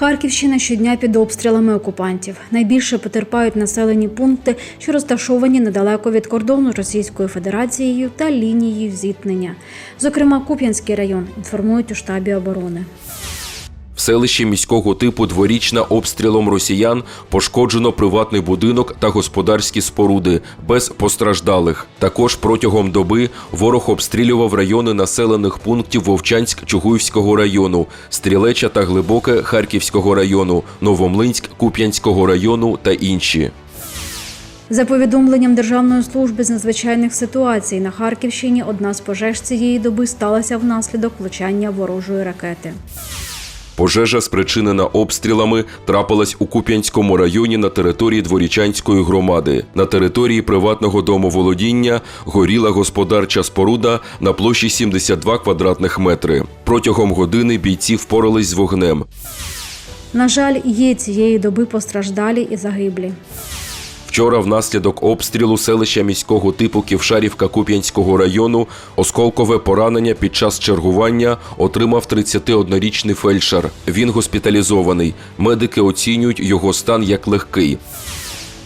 Харківщина щодня під обстрілами окупантів. Найбільше потерпають населені пункти, що розташовані недалеко від кордону Російською Федерацією та лінією зіткнення. Зокрема, Куп'янський район інформують у штабі оборони. В селищі міського типу дворічна обстрілом росіян пошкоджено приватний будинок та господарські споруди без постраждалих. Також протягом доби ворог обстрілював райони населених пунктів Вовчанськ Чугуївського району, Стрілеча та Глибоке Харківського району, Новомлинськ Куп'янського району та інші. За повідомленням Державної служби з надзвичайних ситуацій на Харківщині одна з пожеж цієї доби сталася внаслідок влучання ворожої ракети. Пожежа, спричинена обстрілами, трапилась у Куп'янському районі на території Дворічанської громади. На території приватного домоволодіння горіла господарча споруда на площі 72 квадратних метри. Протягом години бійці впорались з вогнем. На жаль, є цієї доби постраждалі і загиблі. Вчора внаслідок обстрілу селища міського типу Ківшарівка Куп'янського району осколкове поранення під час чергування отримав 31-річний фельдшер. Він госпіталізований. Медики оцінюють його стан як легкий.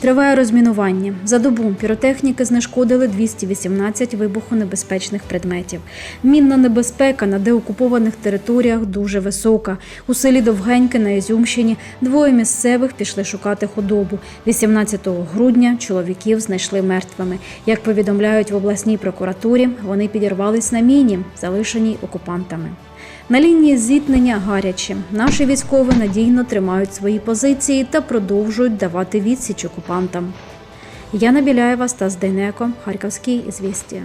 Триває розмінування. За добу піротехніки знешкодили 218 вибухонебезпечних предметів. Мінна небезпека на деокупованих територіях дуже висока. У селі Довгеньке на Ізюмщині двоє місцевих пішли шукати худобу. 18 грудня чоловіків знайшли мертвими. Як повідомляють в обласній прокуратурі, вони підірвались на міні, залишеній окупантами. На лінії зіткнення гаряче. Наші військові надійно тримають свої позиції та продовжують давати відсіч окупантам. Яна Біляєва, Стас Дейнеко, Харківський ізвістія.